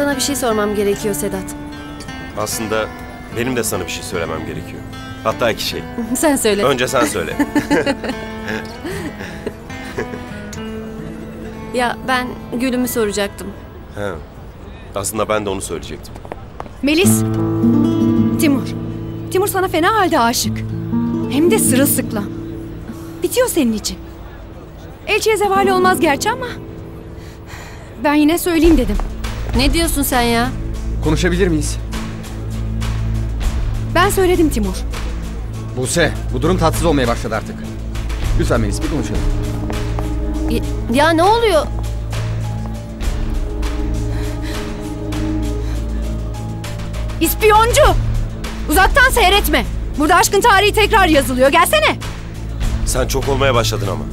Sana bir şey sormam gerekiyor Sedat. Aslında benim de sana bir şey söylemem gerekiyor. Hatta iki şey. Sen söyle. Önce sen söyle. Ya ben Gül'ümü soracaktım. He. Aslında ben de onu söyleyecektim. Melis. Timur. Timur sana fena halde aşık. Hem de sırılsıklam. Bitiyor senin için. Elçiye zevali olmaz gerçi ama... Ben yine söyleyeyim dedim. Ne diyorsun sen ya? Konuşabilir miyiz? Ben söyledim Timur. Buse, bu durum tatsız olmaya başladı artık. Lütfen Melis bir konuşalım. Ya, ya ne oluyor? İspiyoncu! Uzaktan seyretme. Burada aşkın tarihi tekrar yazılıyor. Gelsene. Sen çok olmaya başladın ama.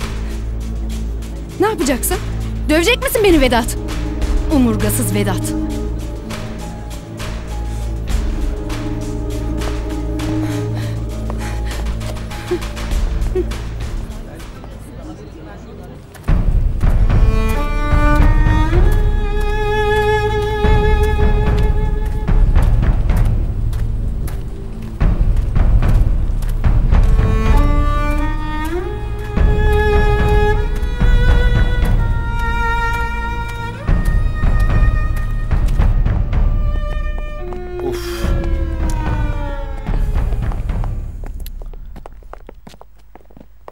Ne yapacaksın? Dövecek misin beni Vedat? Umurgasız Vedat.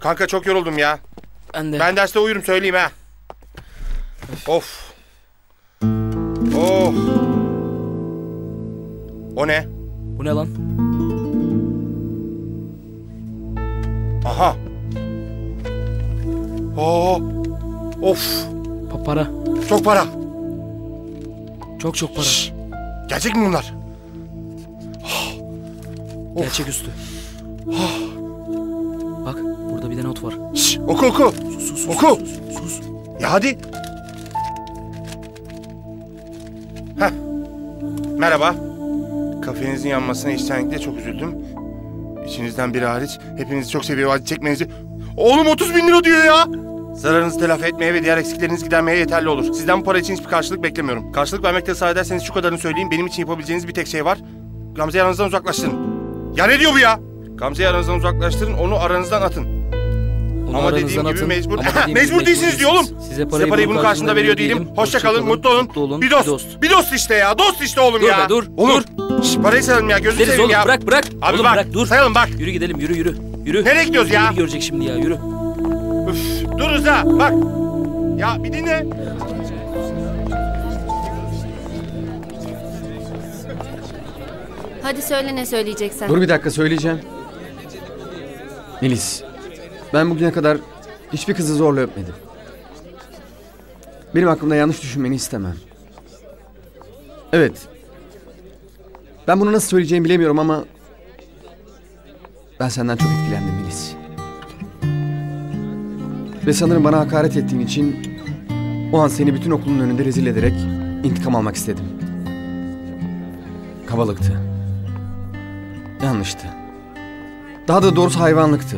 Kanka çok yoruldum ya. Ben de. Ben derste uyurum söyleyeyim ha. Of. Oh. O ne? Bu ne lan? Aha. Oo. Of. Pa- para. Çok para. Çok çok para. Şşş. Gerçek mi bunlar? Burada bir de not var. Şşş. Oku oku. Sus sus. Oku. Sus, sus. Ya hadi. Heh. Merhaba. Kafenizin yanmasına içtenlikle çok üzüldüm. İçinizden biri hariç hepinizi çok seviyor acı çekmenizi... Oğlum 30 bin lira diyor ya. Zararınızı telafi etmeye ve diğer eksiklerinizi gidermeye yeterli olur. Sizden bu para için hiçbir karşılık beklemiyorum. Karşılık vermekte ısrar ederseniz şu kadarını söyleyeyim. Benim için yapabileceğiniz bir tek şey var. Gamze'yi aranızdan uzaklaştırın. Ya ne diyor bu ya? Gamze'yi aranızdan uzaklaştırın, onu aranızdan atın. Ama dediğim gibi atın. mecbur- Ama dediğim Mecbur değilsiniz diyor oğlum. Size parayı, Size parayı bunun karşılığında veriyor değilim. Hoşça kalın, mutlu olun. Mutlu olun. Bir dost. Bir dost işte ya. Dost işte oğlum Dur ya. be, dur, Oğlum. dur. Şş, parayı sayalım ya. Gözünü seveyim oğlum ya. bırak bırak. Abi oğlum bak. bırak dur. Sayalım bak. Yürü gidelim yürü yürü. Yürü. Nereye gidiyoruz ya? Yürü görecek şimdi ya yürü. Üf, duruz ha. Bak. Ya bir dinle. Hadi söyle ne söyleyeceksen. Dur bir dakika söyleyeceğim. Melis, ben bugüne kadar hiçbir kızı zorla öpmedim. Benim hakkımda yanlış düşünmeni istemem. Evet. Ben bunu nasıl söyleyeceğimi bilemiyorum ama... Ben senden çok etkilendim Melis. Ve sanırım bana hakaret ettiğin için... O an seni bütün okulun önünde rezil ederek intikam almak istedim. Kabalıktı. Yanlıştı. Daha da doğrusu hayvanlıktı.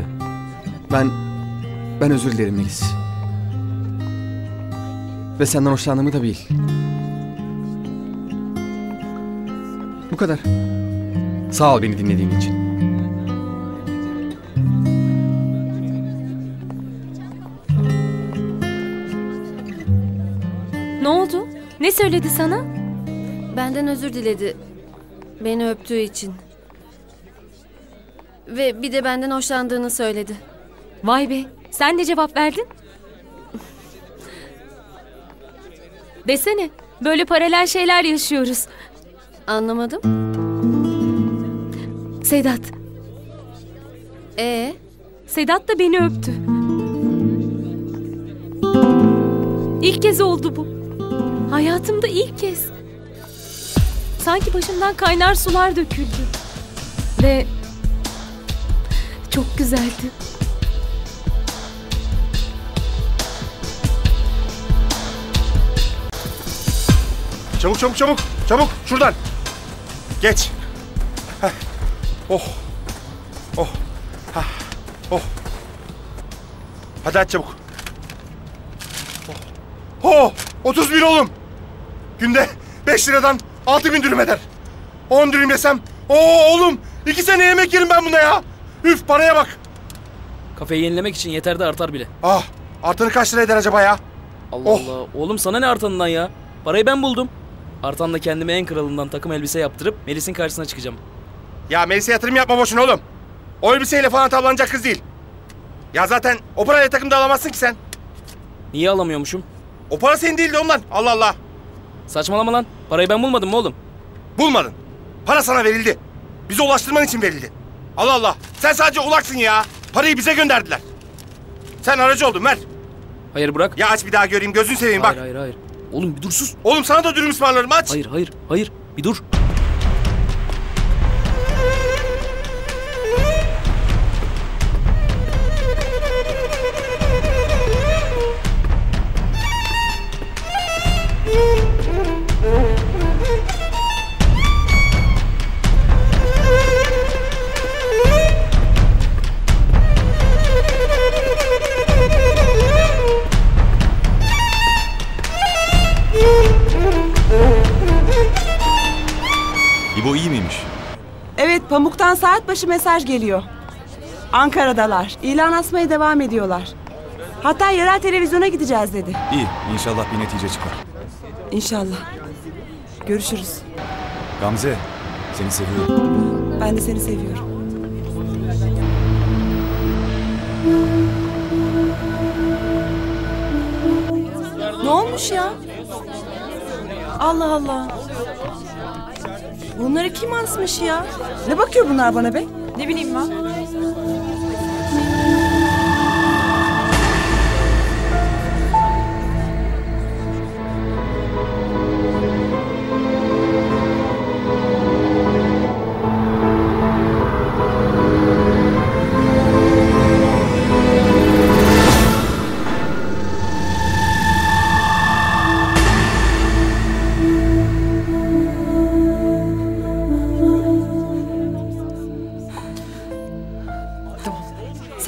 Ben... Ben özür dilerim Melis. Ve senden hoşlandığımı da bil. Bu kadar. Sağ ol beni dinlediğin için. Ne oldu? Ne söyledi sana? Benden özür diledi. Beni öptüğü için. Ve bir de benden hoşlandığını söyledi. Vay be, sen de cevap verdin. Desene, böyle paralel şeyler yaşıyoruz. Anlamadım. Sedat, Ee, Sedat da beni öptü. İlk kez oldu bu. Hayatımda ilk kez. Sanki başımdan kaynar sular döküldü. Ve çok güzeldi. Çabuk çabuk çabuk. Çabuk şuradan. Geç. Heh. Oh. Oh. Hah. Oh. Hadi aç çabuk. Oh. Oh. 30 bin oğlum. Günde 5 liradan 6 bin dürüm eder. 10 dürüm yesem. Oo oğlum 2 sene yemek yerim ben buna ya. Üf paraya bak. Kafeyi yenilemek için yeter de artar bile. Ah artanı kaç lira eder acaba ya? Allah Oh. Allah. Oğlum sana ne artanından ya? Parayı ben buldum. Artanla kendime en kralından takım elbise yaptırıp Melis'in karşısına çıkacağım. Ya Melis'e yatırım yapma boşuna oğlum. O elbiseyle falan tavlanacak kız değil. Ya zaten o parayla takım da alamazsın ki sen. Niye alamıyormuşum? O para senin değildi ondan. Allah Allah. Saçmalama lan. Parayı ben bulmadım mı oğlum? Bulmadın. Para sana verildi. Bize ulaştırman için verildi. Allah Allah. Sen sadece ulaksın ya. Parayı bize gönderdiler. Sen aracı oldun ver. Hayır bırak. Ya aç bir daha göreyim gözünü seveyim bak. Hayır hayır hayır. Oğlum bir dur sus. Oğlum sana da dürüm ısmarlarım aç. Hayır hayır hayır. Bir dur. Pamuk'tan saat başı mesaj geliyor. Ankara'dalar. İlan asmaya devam ediyorlar. Hatta yerel televizyona gideceğiz dedi. İyi. İnşallah bir netice çıkar. İnşallah. Görüşürüz. Gamze, seni seviyorum. Ben de seni seviyorum. Ne olmuş ya? Allah Allah. Bunları kim asmış ya? Ne bakıyor bunlar bana be? Ne bileyim ben.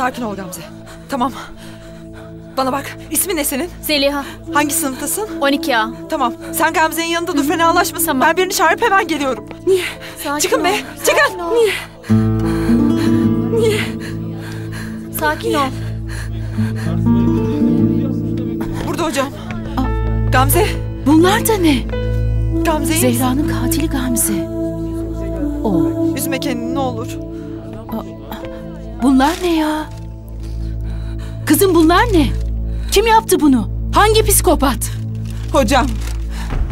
Sakin ol Gamze. Tamam. Bana bak. İsmin ne senin? Zeliha, Hangi sınıftasın? 12A. Tamam. Sen Gamze'nin yanında dur fenalaşmasın. Tamam. Ben birini çağırıp hemen geliyorum. Sakin Çıkın ol. be. Çıkın. Niye? Sakin ol. Burada hocam. Gamze. Bunlar da ne? Gamze iyi misin? Zehra'nın katili Gamze. O. Üzme kendini ne olur. Bunlar ne ya? Kızım bunlar ne? Kim yaptı bunu? Hangi psikopat? Hocam,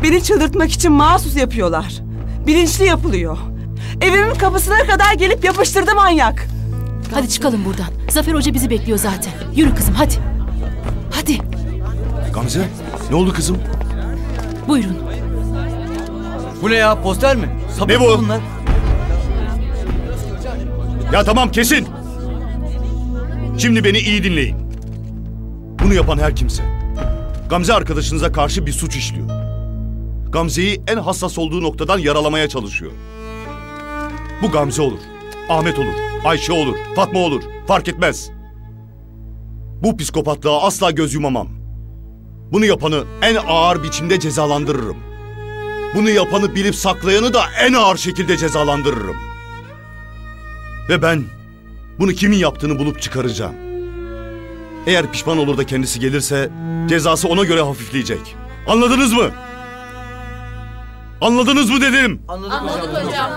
beni çıldırtmak için mahsus yapıyorlar. Bilinçli yapılıyor. Evimin kapısına kadar gelip yapıştırdı manyak. Hadi çıkalım buradan. Zafer Hoca bizi bekliyor zaten. Yürü kızım hadi. Hadi Gamze, ne oldu kızım? buyurun. Bu ne ya poster mi? Sapık Ne bu? bunlar? Ya tamam kesin. Şimdi beni iyi dinleyin. Bunu yapan her kimse Gamze arkadaşınıza karşı bir suç işliyor. Gamze'yi en hassas olduğu noktadan yaralamaya çalışıyor. Bu Gamze olur, Ahmet olur, Ayşe olur, Fatma olur, fark etmez. Bu psikopatlığa asla göz yumamam. Bunu yapanı en ağır biçimde cezalandırırım. Bunu yapanı bilip saklayanı da en ağır şekilde cezalandırırım. Ve ben bunu kimin yaptığını bulup çıkaracağım. Eğer pişman olur da kendisi gelirse cezası ona göre hafifleyecek. Anladınız mı? Anladınız mı dedim. Anladık hocam.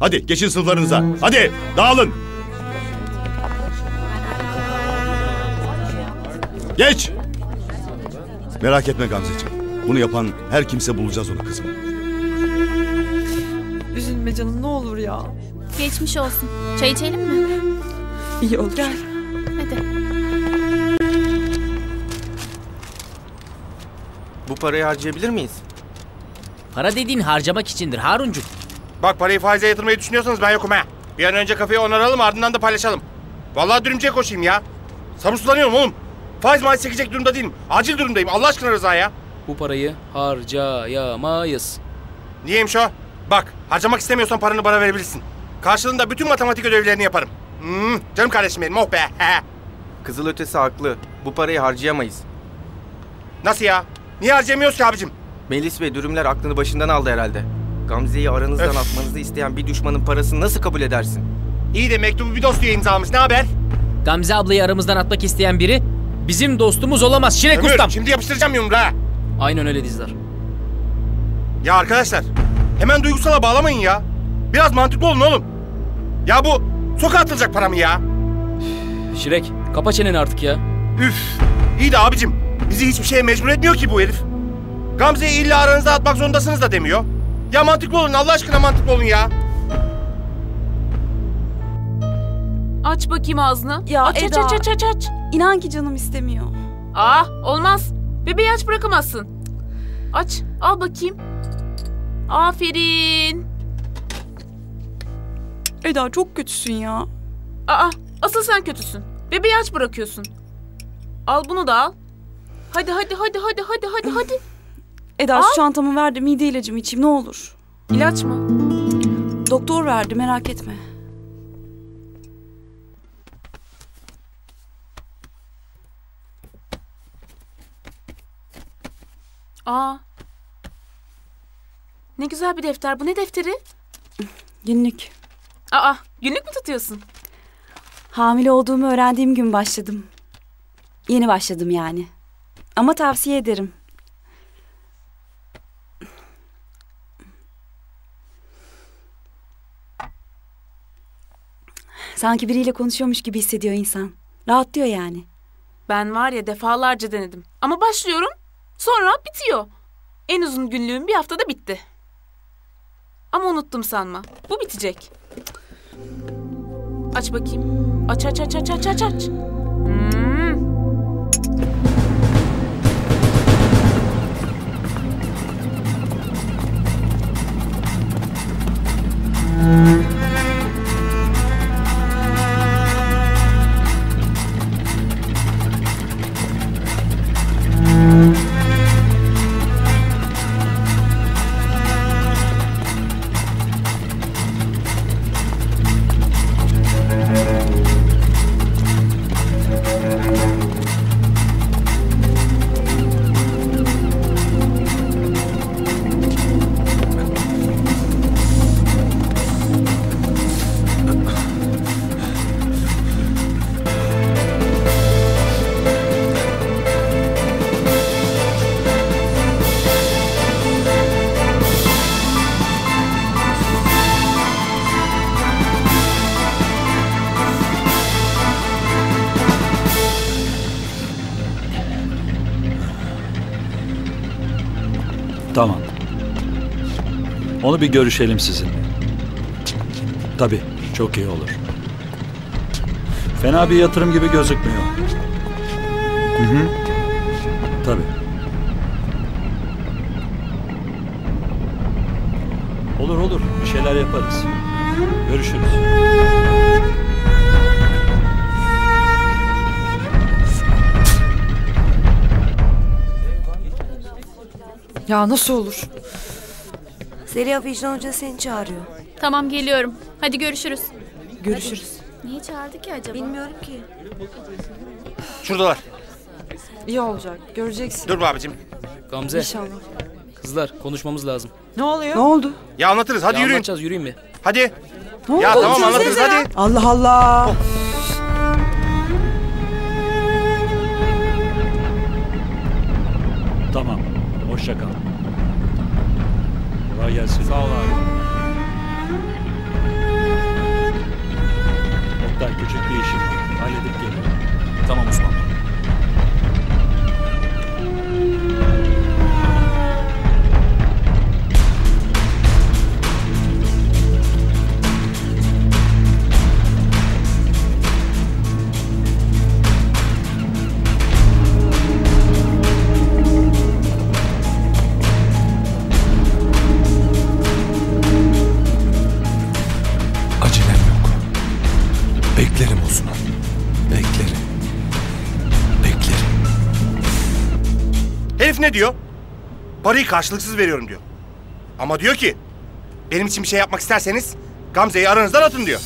Hadi geçin sınıflarınıza. Hadi dağılın. Geç. Merak etme Gamzeciğim. Bunu yapan her kimse bulacağız onu kızım. Üzülme canım ne olur ya. Geçmiş olsun. Çay içelim mi? İyi oldu. Gel. Hadi. Bu parayı harcayabilir miyiz? Para dediğin harcamak içindir Haruncuk. Bak parayı faize yatırmayı düşünüyorsanız ben yokum ha. Bir an önce kafeyi onaralım ardından da paylaşalım. Vallahi dürümcüye koşayım ya. Sabırsızlanıyorum oğlum. Faiz maiz çekecek durumda değilim. Acil durumdayım. Allah aşkına Rıza ya. Bu parayı harcayamayız. Niyeymiş o? Bak harcamak istemiyorsan paranı bana verebilirsin. Karşılığında bütün matematik ödevlerini yaparım. Hmm, canım kardeşim benim oh be. He. Kızıl ötesi haklı. Bu parayı harcayamayız. Nasıl ya? Niye harcayamıyoruz ki abicim? Melis Bey dürümler aklını başından aldı herhalde. Gamze'yi aranızdan Öf. atmanızı isteyen bir düşmanın parasını nasıl kabul edersin? İyi de mektubu bir dost diye imzalamış. Ne haber? Gamze ablayı aramızdan atmak isteyen biri bizim dostumuz olamaz Şirek Ömür, ustam. şimdi yapıştıracağım yumruğa. Aynen öyle Dizdar. Ya arkadaşlar, hemen duygusala bağlamayın ya. Biraz mantıklı olun oğlum. Ya bu sokağa atılacak para mı ya? Şirek kapa çeneni artık ya. Üf. İyi de abicim, bizi hiçbir şeye mecbur etmiyor ki bu herif. Gamze'yi illa aranızda atmak zorundasınız da demiyor. Ya mantıklı olun, Allah aşkına mantıklı olun ya. Aç bakayım ağzını. Ya aç, Eda. aç aç aç aç. İnan ki canım istemiyor. Aa olmaz. Bebeği aç bırakamazsın. Aç al bakayım. Aferin. Eda çok kötüsün ya. Aa asıl sen kötüsün. Bebeği aç bırakıyorsun. Al bunu da al. Hadi hadi hadi hadi hadi hadi hadi. Eda şu çantamı ver de mide ilacımı içeyim ne olur. İlaç mı? Doktor verdi merak etme. Aa. Ne güzel bir defter. Bu ne defteri? Günlük. Aa günlük mü tutuyorsun? Hamile olduğumu öğrendiğim gün başladım. Yeni başladım yani. Ama tavsiye ederim. Sanki biriyle konuşuyormuş gibi hissediyor insan. Rahatlıyor yani. Ben var ya defalarca denedim. Ama başlıyorum sonra bitiyor. En uzun günlüğüm bir haftada bitti. Ama unuttum sanma. Bu bitecek. Aç bakayım. Aç aç aç aç aç aç aç. Tamam. Onu bir görüşelim sizinle. Tabii, çok iyi olur. Fena bir yatırım gibi gözükmüyor. Hı hı. Tabii. Olur olur, bir şeyler yaparız. Görüşürüz. Ya nasıl olur? Zeliha Vicdan Hoca seni çağırıyor. Tamam geliyorum. Hadi görüşürüz. Görüşürüz. Niye çağırdı ki acaba? Bilmiyorum ki. Şuradalar. İyi olacak. Göreceksin. Dur be abicim. Gamze. İnşallah. Kızlar konuşmamız lazım. Ne oluyor? Ne oldu? Ya anlatırız, hadi Ya yürüyün. Anlatacağız yürüyün bir. Hadi. Ne Ya oldu? tamam anlatırız hadi. ya. Allah Allah. Tamam, hoşça kal. Kolay gelsin. Sağ ol abi. Oktay küçük bir işim var. Halledip gelirim. Tamam Osman. Ne diyor? Parayı karşılıksız veriyorum diyor. Ama diyor ki, benim için bir şey yapmak isterseniz Gamze'yi aranızdan atın diyor.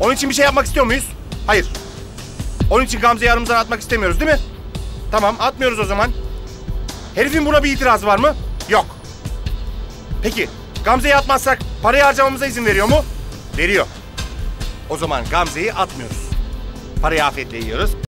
Onun için bir şey yapmak istiyor muyuz? Hayır. Onun için Gamze'yi aramızdan atmak istemiyoruz değil mi? Tamam atmıyoruz o zaman. Herifin buna bir itirazı var mı? Yok. Peki Gamze'yi atmazsak parayı harcamamıza izin veriyor mu? Veriyor. O zaman Gamze'yi atmıyoruz. Parayı afiyetle yiyoruz.